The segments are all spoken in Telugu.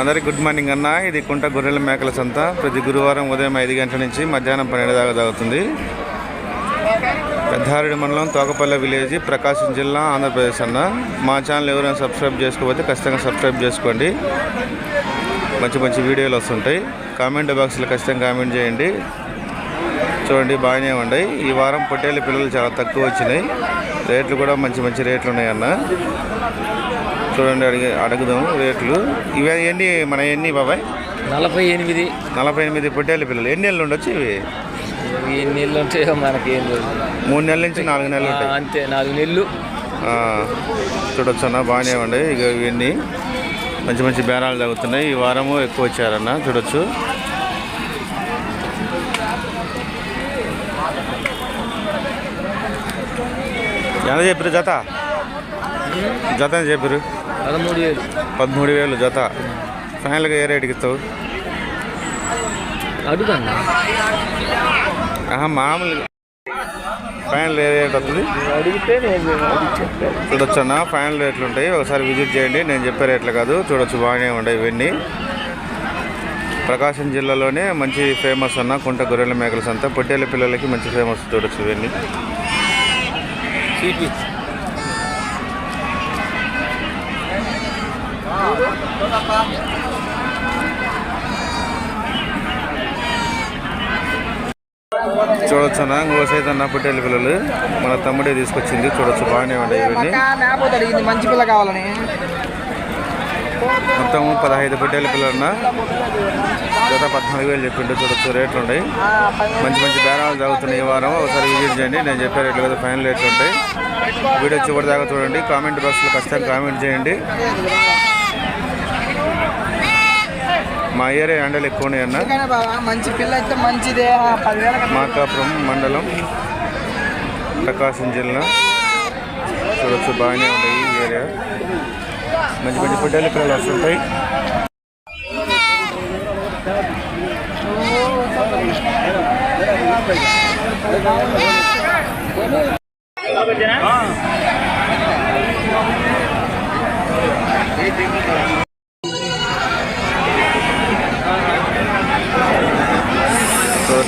అందరికి గుడ్ మార్నింగ్ అన్న. ఇది కుంట గొర్రెల మేకల సంత. ప్రతి గురువారం ఉదయం ఐదు గంటల నుంచి మధ్యాహ్నం పన్నెండు దాకా జరుగుతుంది. పెద్దారెడ్డి మండలం తోకపల్లె విలేజ్ ప్రకాశం జిల్లా ఆంధ్రప్రదేశ్ అన్న. మా ఛానల్ ఎవరైనా సబ్స్క్రైబ్ చేసుకోకపోతే ఖచ్చితంగా సబ్స్క్రైబ్ చేసుకోండి. మంచి మంచి వీడియోలు వస్తుంటాయి. కామెంట్ బాక్స్లో ఖచ్చితంగా కామెంట్ చేయండి. చూడండి బాగానే ఉన్నాయి. ఈ వారం పొట్టేళ్ళ పిల్లలు చాలా తక్కువ వచ్చినాయి. రేట్లు కూడా మంచి మంచి రేట్లు ఉన్నాయి అన్న. చూడండి అడిగి అడుగుదాం రేట్లు. ఇవి ఎన్ని మన ఎన్ని బాబాయ్? నలభై ఎనిమిది. నలభై ఎనిమిది పొట్టేళ్ళ పిల్లలు. ఎన్ని నెలలు ఉండొచ్చు ఇవి? ఈ నెలలు ఉంటాయో మనకి ఏం లేదు. మూడు నెలల నుంచి నాలుగు నెలలు ఉంటాయి. అంతే నాలుగు నెలలు. చూడొచ్చు అన్న బాగానే ఉన్నాయి. ఇక ఇవన్నీ మంచి మంచి బేరాలు తగ్గుతున్నాయి. ఈ వారము ఎక్కువ వచ్చారన్న చూడొచ్చు. ఎంత చెప్పారు జత? జత చెప్పారు పదమూడు వేలు. పదమూడు వేలు జత. ఫైనల్గా ఏ రేటుకి ఇస్తావు? అడుగన్నా. మామూలుగా ఫైనల్ ఏ రేట్ వస్తుంది? అడిగితే చూడొచ్చు అన్న ఫైనల్ రేట్లు ఉంటాయి. ఒకసారి విజిట్ చేయండి. నేను చెప్పే రేట్లు కాదు. చూడొచ్చు బాగానే ఉన్నాయి ఇవన్నీ. ప్రకాశం జిల్లాలోనే మంచి ఫేమస్ అన్న కుంట గొర్రెల మేకల సంత. పొట్టేళ్ళ పిల్లలకి మంచి ఫేమస్ చూడొచ్చు ఇవన్నీ. చూడొచ్చు అన్న ఇంకోసైతే అన్న పొట్టేళ్ళ పిల్లలు. మన తమ్ముడే తీసుకొచ్చింది. చూడొచ్చు బాగానే ఉన్నాయి ఇవన్నీ. మంచి పిల్ల కావాలని. మొత్తం పదహైదు పొట్టేళ్ళ పిల్లలు అన్న. జత పద్నాలుగు వేలు చెప్పిండు చూడొచ్చు రేట్లు ఉన్నాయి మంచి మంచి బేరాలు జరుగుతున్నాయి ఈ వారం. ఒకసారి విజిట్ చేయండి. నేను చెప్పే రేట్లు కదా ఫైనల్ రేట్లు ఉంటాయి. వీడియో చివరి దాకా చూడండి. కామెంట్ బాక్స్లో ఖచ్చితంగా కామెంట్ చేయండి. మా ఏరియా ఎండలు ఎక్కువ ఉన్నాయి అన్న మంచి పిల్ల అయితే మంచిదే. మార్కాపురం మండలం ప్రకాశం జిల్లా. చూడొచ్చు బాగానే ఉన్నాయి ఈ ఏరియా. మంచి మంచి పొట్టేళ్ళ పిల్లలు వస్తుంటాయి.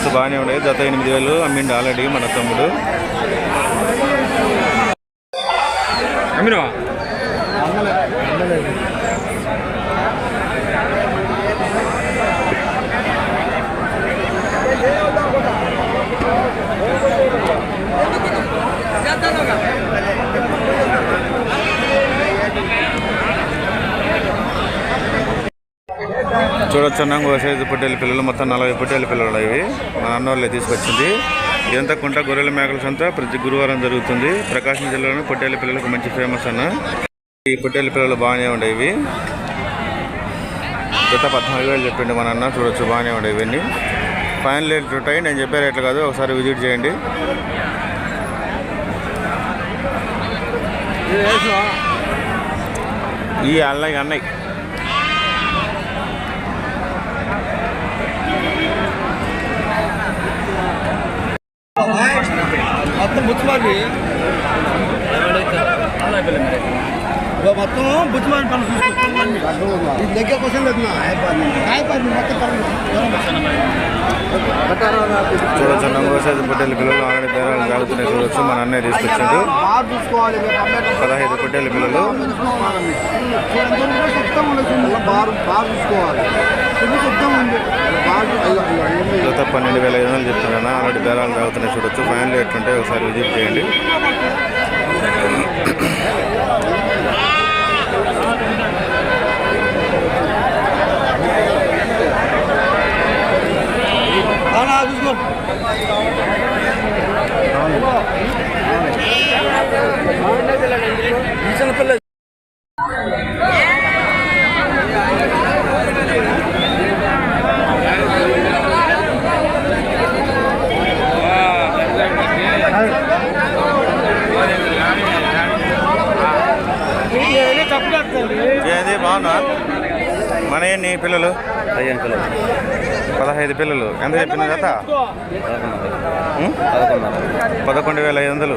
చూడొచ్చు బాగానే ఉన్నాయి గత ఎనిమిది వేలు అమ్మిండు ఆల్రెడీ మన తమ్ముడు. అమ్మినవా? చూడొచ్చు అన్న గోసేది సైజు పొట్టేళ్ళ పిల్లలు మొత్తం నలభై పొట్టేళ్ళ పిల్లలు ఇవి. మా అన్న వాళ్ళే తీసుకొచ్చింది. ఇదంతా కుంట గొర్రెల మేకల సంత. ప్రతి గురువారం జరుగుతుంది. ప్రకాశం జిల్లాలో పొట్టేళ్ళ పిల్లలకు మంచి ఫేమస్ అన్న. ఈ పొట్టేళ్ళ పిల్లలు బాగానే ఉండేవి ఇవి. పద్నాలుగు వేలు చెప్పిండు మన అన్న చూడొచ్చు బాగానే ఉండేవి ఇవన్నీ. ఫైనల్ రేట్లు ఉంటాయి. నేను చెప్పే రేట్లు కాదు. ఒకసారి విజిట్ చేయండి. ఈ అన్నయ్య అన్నయ్య మొత్తం బుచ్చిమారి మొత్తం బుచ్చిమారి పనులు చూసుకుంటాం ఇది దగ్గర కోసం లేదు కాయపడి మొత్తం పనులు చూడొచ్చు నంగో సైజు పొట్టేళ్ళ పిల్లలు ఆల్రెడీ బేరాలు సాగుతున్నాయి చూడొచ్చు. మన అన్నయ్య తీసుకొచ్చాడు. పదహైదు పొట్టేళ్ళ పిల్లలు. శుద్ధం జత పన్నెండు వేల ఐదు వందలు చెప్తున్నాను ఆల్రెడీ బేరాలు సాగుతున్నాయి చూడొచ్చు. ఫైనల్ ఎట్లుంటే ఒకసారి విజిట్ చేయండి. పిల్లలు? పదిహేను కిలో పదహైదు పిల్లలు. ఎంత చెప్పిన జత ఉం? పదకొండు. వేల ఐదు వందలు.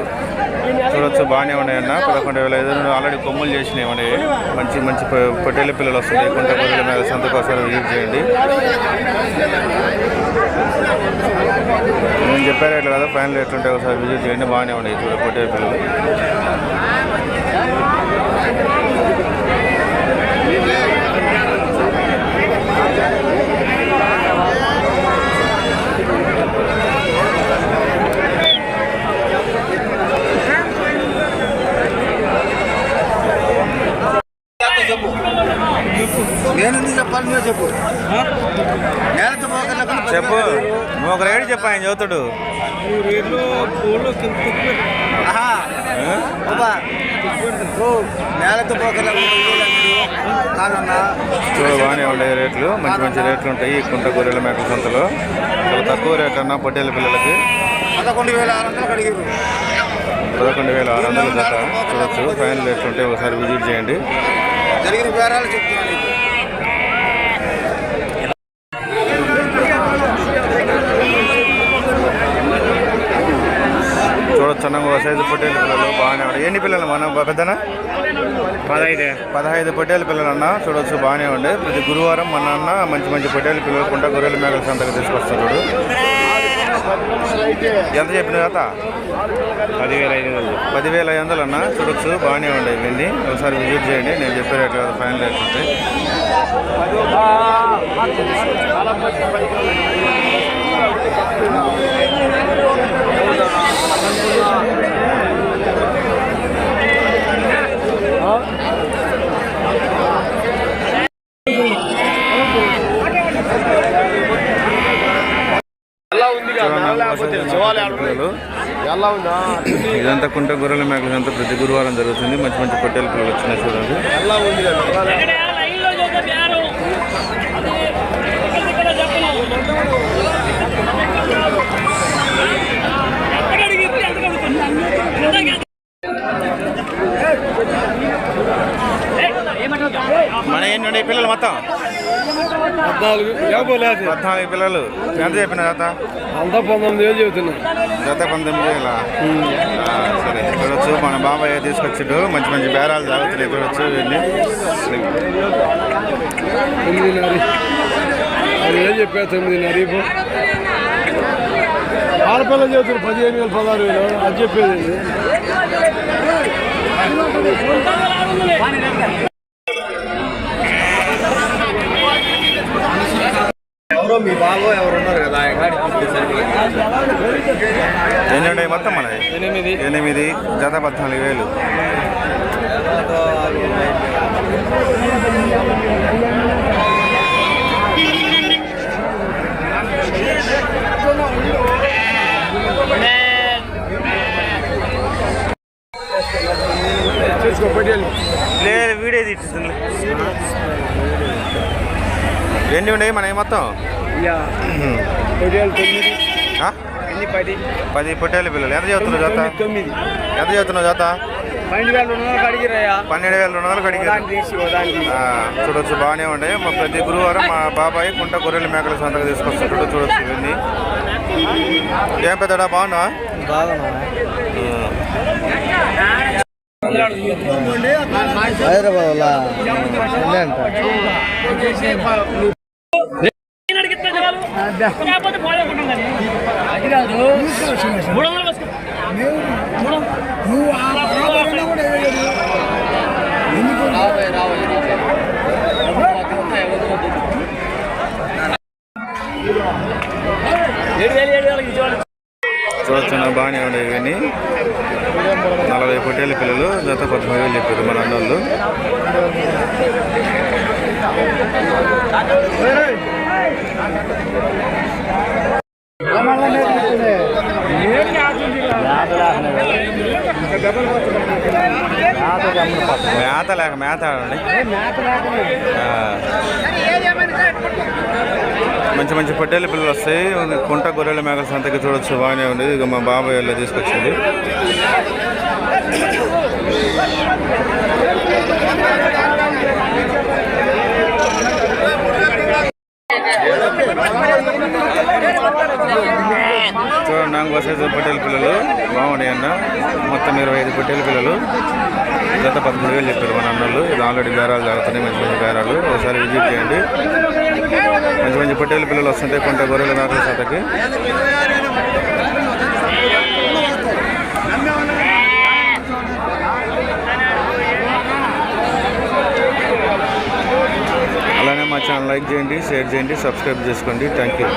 చూడొచ్చు బాగానే ఉన్నాయన్న పదకొండు వేల ఐదు వందలు. ఆల్రెడీ కొమ్ములు చేసినాయి ఉన్నాయి మంచి మంచి పొట్టేళ్ళ పిల్లలు వస్తున్నాయి. కుంట గొర్రెల మీద సంతకు ఒకసారి విజిట్ చేయండి. నేను చెప్పే రేట్లు కదా ఫైనల్ రేట్లు ఉంటాయి ఒకసారి విజిట్ చేయండి. బాగానే ఉన్నాయి. చూడ పొట్టేళ్ళ పిల్లలు. నేను ఎందుకు చెప్పాలి? నువ్వే చెప్పు. నేలతో పోగల చెప్పు. నువ్వు ఒక రేటు చెప్పు ఆయన చదువుతాడు నేలతో చూడ బాగానే ఉంటాయి రేట్లు. మంచి మంచి రేట్లు ఉంటాయి ఈ కుంట గొర్రెల మేకల సంతలో. చాలా తక్కువ రేట్లు అన్న పొట్టేళ్ళ పిల్లలకి. పదకొండు వేల ఆరు వందలు అడిగారు పదకొండు వేల ఆరు వందల చూడొచ్చు ఫైనల్ రేట్లు ఉంటే ఒకసారి విజిట్ చేయండి. జరిగిన బేరాలు చెప్తున్నాను ఒక సైజు పొట్టేళ్ళ పిల్లలు బాగానే ఉన్నాయి. ఎన్ని పిల్లలు మన పెద్దనా? పదహైదు. పదహైదు పొట్టేళ్ళ పిల్లలు అన్న చూడొచ్చు బాగానే ఉండే. ప్రతి గురువారం మన అన్న మంచి మంచి పొట్టేళ్ళ పిల్లలు కుంట గొర్రెల మేకల సంతకు తీసుకొస్తున్నాడు ఎంత చెప్పిన జత పదివేల ఐదు వందలు పదివేల ఐదు వందలు అన్న చూడొచ్చు బాగానే ఉండే ఇవన్నీ. ఒకసారి విజిట్ చేయండి నేను చెప్పే రేట్లు కదా ఫైనల్ రేట్లు ఉంటాయి. ఇదంతా కుంట గొర్రెల మేకలు అంతా ప్రతి గురువారం జరుగుతుంది. మంచి మంచి పొట్టేల పిల్లలు వచ్చినాయి చూడండి. పద్నాలుగు. పిల్లలు. ఎంత చెప్పిన జత అంతా పంతొమ్మిది వేలు చెబుతున్నా. జత పంతొమ్మిది వేల? సరే చూడొచ్చు మన బాబాయ్ తీసుకొచ్చిండు. మంచి మంచి బేరాలు జరుగుతున్నాయి చూడొచ్చు ఇవన్నీ. తొమ్మిదిన్నర. అది ఏం చెప్పా తొమ్మిదిన్నర. ఇప్పుడు ఆడపిల్ల చెబుతున్నారు పదిహేను వేలు పదహారు వేలు. అది చెప్పేది ఎవరో మీ బాబు ఎవరు ఉన్నారు కదా. ఎన్ని మొత్తం మనది? ఎనిమిది. ఎనిమిది జత పద్నాలుగు వేలు. మనవి మొత్తం పది. పొట్టేళ్ళ పిల్లలు. ఎంత చదువుతున్నావు జత? ఎంత చదువుతున్నావు జత? పన్నెండు వేల రెండు వందలు ఆ, చూడొచ్చు బాగానే ఉంటాయి మా ప్రతి గురువారం మా బాబాయ్ కుంట గొర్రెల మేకల సంతకు తీసుకొస్తుంటాడు చూడొచ్చు ఇవన్నీ. ఏం పెద్దడా బాగున్నా హైదరాబాద్ అది కాదు. మూడు వందలు వేసుకో మూడు ఏడు వేలు ఏడు వేలకు ఇచ్చేవాళ్ళు చూడొచ్చు నా బాగానే ఉన్నాయి ఇవన్నీ నలభై పొట్టేళ్ళ పిల్లలు జత పద్నాలుగు వేలు చెప్పారు మన అన్నోళ్ళు. మేత లేక మేత ఆడండి మంచి మంచి పొట్టేళ్ళ పిల్లలు వస్తాయి. కుంట గొర్రెల మేకల సంతకి చూడొచ్చు. బాగానే ఉంది. ఇక మా బాబాయ్ వాళ్ళు తీసుకొచ్చింది. మంచి పొట్టేలు పిల్లలు వస్తుంటాయి కొంత గొర్రెల మేకల శాతకి. అలానే మా ఛానల్ లైక్ చేయండి షేర్ చేయండి సబ్స్క్రైబ్ చేసుకోండి. Thank you.